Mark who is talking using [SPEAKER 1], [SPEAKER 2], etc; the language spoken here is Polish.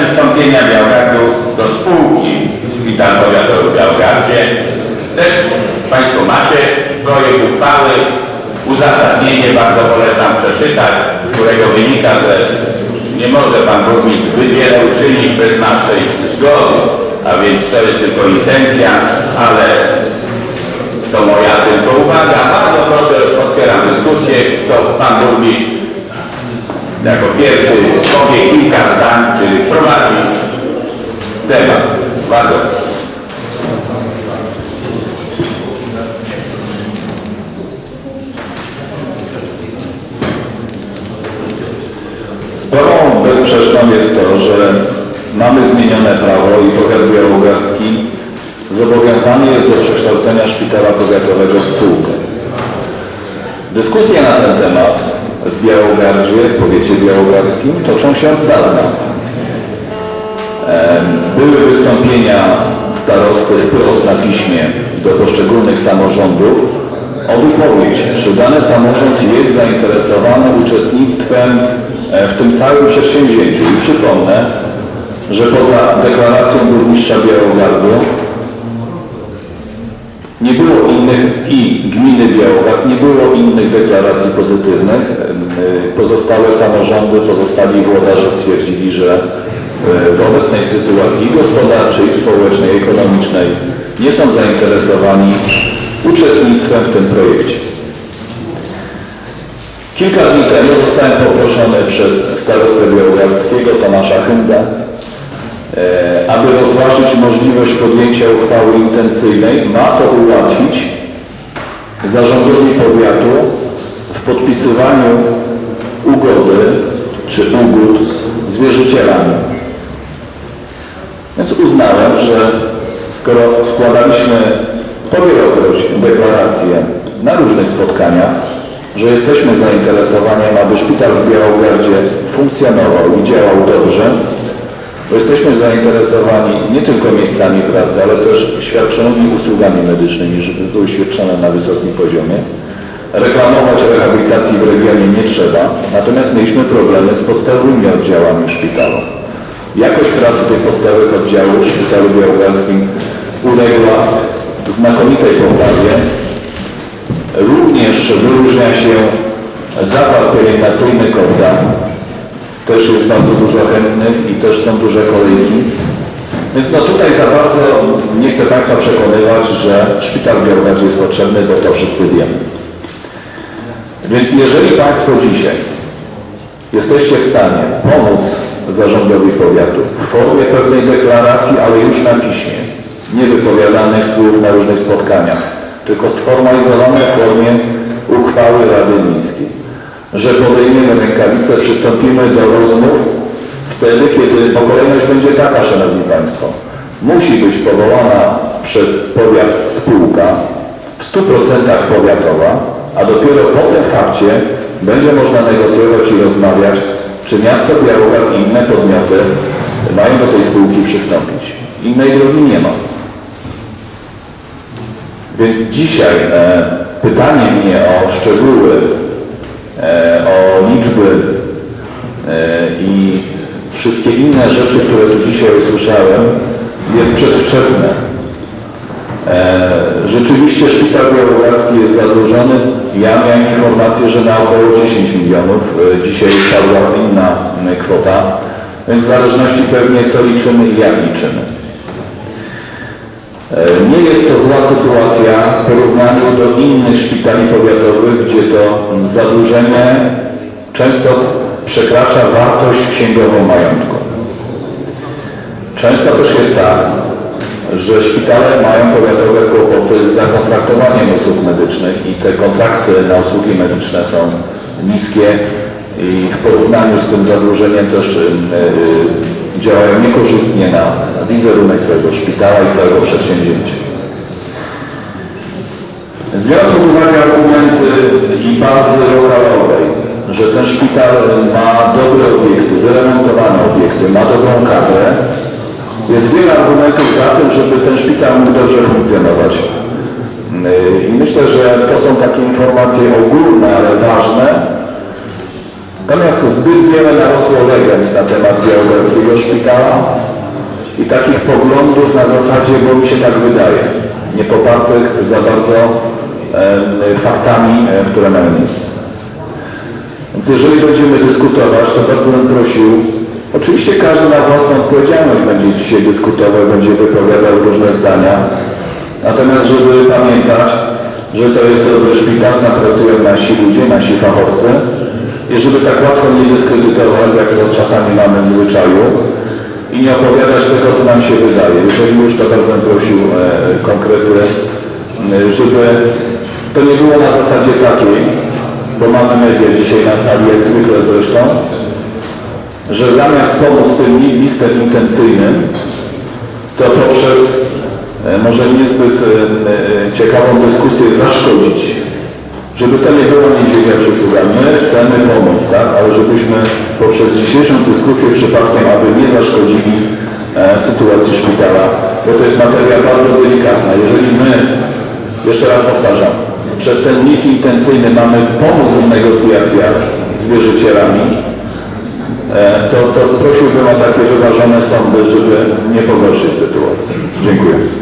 [SPEAKER 1] przystąpienia Białgardu do spółki Szpital Powiatowy w Białgardzie. Też Państwo macie projekt uchwały. Uzasadnienie bardzo polecam przeczytać, z którego wynika, że nie może Pan Burmistrz zbyt wiele uczynić bez naszej zgody. A więc to jest tylko intencja, ale to moja tylko uwaga. Bardzo proszę, otwieram dyskusję. To Pan Burmistrz jako pierwszy powie kilka zdań, czy prowadzi temat. Bardzo.
[SPEAKER 2] Sprawą bezsprzeczną jest to, że mamy zmienione prawo i powiat białogardzki zobowiązany jest do przekształcenia szpitala powiatowego w spółkę. Dyskusje na ten temat w Białogardzie, w powiecie białogardzkim toczą się od dawna. Były wystąpienia starosty wprost na piśmie do poszczególnych samorządów o wypowiedź, czy dany samorząd jest zainteresowany uczestnictwem e, w tym całym przedsięwzięciu. I przypomnę, że poza deklaracją burmistrza Białogardu nie było innych i gminy Białogard, nie było innych deklaracji pozytywnych. Em, Pozostałe samorządy, pozostali włodarze stwierdzili, że e, w obecnej sytuacji gospodarczej, społecznej, ekonomicznej nie są zainteresowani uczestnictwem w tym projekcie. Kilka dni temu zostałem poproszony przez starostę białogardzkiego Tomasza Hynda, e, aby rozważyć możliwość podjęcia uchwały intencyjnej. Ma to ułatwić zarządowi powiatu w podpisywaniu ugody czy ugód z wierzycielami. Więc uznałem, że skoro składaliśmy po wielokroć deklaracje na różnych spotkaniach, że jesteśmy zainteresowani, aby szpital w Białogardzie funkcjonował i działał dobrze, bo jesteśmy zainteresowani nie tylko miejscami pracy, ale też świadczonymi usługami medycznymi, żeby były świadczone na wysokim poziomie. Reklamować rehabilitacji w regionie nie trzeba, natomiast mieliśmy problemy z podstawowymi oddziałami w szpitalu. Jakość pracy tych podstawowych oddziałów w szpitalu białogarskim uległa znakomitej poprawie. Również wyróżnia się zakład pielęgnacyjny KODA. Też jest bardzo dużo chętnych i też są duże kolejki. Więc no tutaj za bardzo nie chcę Państwa przekonywać, że szpital w Białogardzie jest potrzebny, bo to wszyscy wiemy. Więc jeżeli Państwo dzisiaj jesteście w stanie pomóc zarządowi powiatu w formie pewnej deklaracji, ale już na piśmie, niewypowiadanych słów na różnych spotkaniach, tylko sformalizowane w formie uchwały Rady Miejskiej, że podejmiemy rękawice, przystąpimy do rozmów wtedy, kiedy, bo kolejność będzie taka, Szanowni Państwo, musi być powołana przez powiat spółka, w 100% powiatowa, a dopiero po tym fakcie będzie można negocjować i rozmawiać, czy miasto Białogard i inne podmioty mają do tej spółki przystąpić. Innej drogi nie ma. Więc dzisiaj e, pytanie mnie o szczegóły, e, o liczby e, i rzeczy, które tu dzisiaj usłyszałem, jest przedwczesne. E, Rzeczywiście szpital białogardzki jest zadłużony. Ja miałem informację, że na około 10 milionów. E, Dzisiaj padła inna kwota. Więc w zależności pewnie co liczymy i jak liczymy. E, Nie jest to zła sytuacja w porównaniu do innych szpitali powiatowych, gdzie to zadłużenie często przekracza wartość księgową majątku. Często też jest tak, że szpitale mają powiatowe kłopoty z zakontraktowaniem usług medycznych i te kontrakty na usługi medyczne są niskie i w porównaniu z tym zadłużeniem też y, y, działają niekorzystnie na wizerunek tego szpitala i całego przedsięwzięcia. Biorąc pod uwagę argumenty i bazy lokalowej, że ten szpital ma dobre obiekty, wyremontowane obiekty, ma dobrą kadrę, jest wiele argumentów za tym, żeby ten szpital mógł dobrze funkcjonować. Yy, I myślę, że to są takie informacje ogólne, ale ważne, Natomiast zbyt wiele narosło legend na temat białogórskiego szpitala i takich poglądów na zasadzie, bo mi się tak wydaje, nie popartych za bardzo em, faktami, em, które mają miejsce. Więc jeżeli będziemy dyskutować, to bardzo bym prosił, oczywiście każdy na własną odpowiedzialność będzie dzisiaj dyskutował, będzie wypowiadał różne zdania, natomiast żeby pamiętać, że to jest dobry szpital, tam pracują nasi ludzie, nasi fachowcy i żeby tak łatwo nie dyskredytować, jak to czasami mamy w zwyczaju i nie opowiadać tego, co nam się wydaje. Jeżeli już, to bardzo prosił e, konkrety, e, żeby to nie było na zasadzie takiej, bo mamy media dzisiaj na sali, jak zwykle zresztą, że zamiast pomóc tym li- listem intencyjnym, to poprzez e, może niezbyt e, e, ciekawą dyskusję zaszkodzić. Żeby to nie było niedźwiedzia przysługa. My chcemy pomóc, tak? ale żebyśmy poprzez dzisiejszą dyskusję przypadkiem, aby nie zaszkodzili e, sytuacji szpitala, bo to jest materia bardzo delikatna. Jeżeli my, jeszcze raz powtarzam, przez ten list intencyjny mamy pomóc w negocjacjach z wierzycielami, to, to prosiłbym o takie wyważone sądy, żeby nie pogorszyć sytuacji. Dziękuję.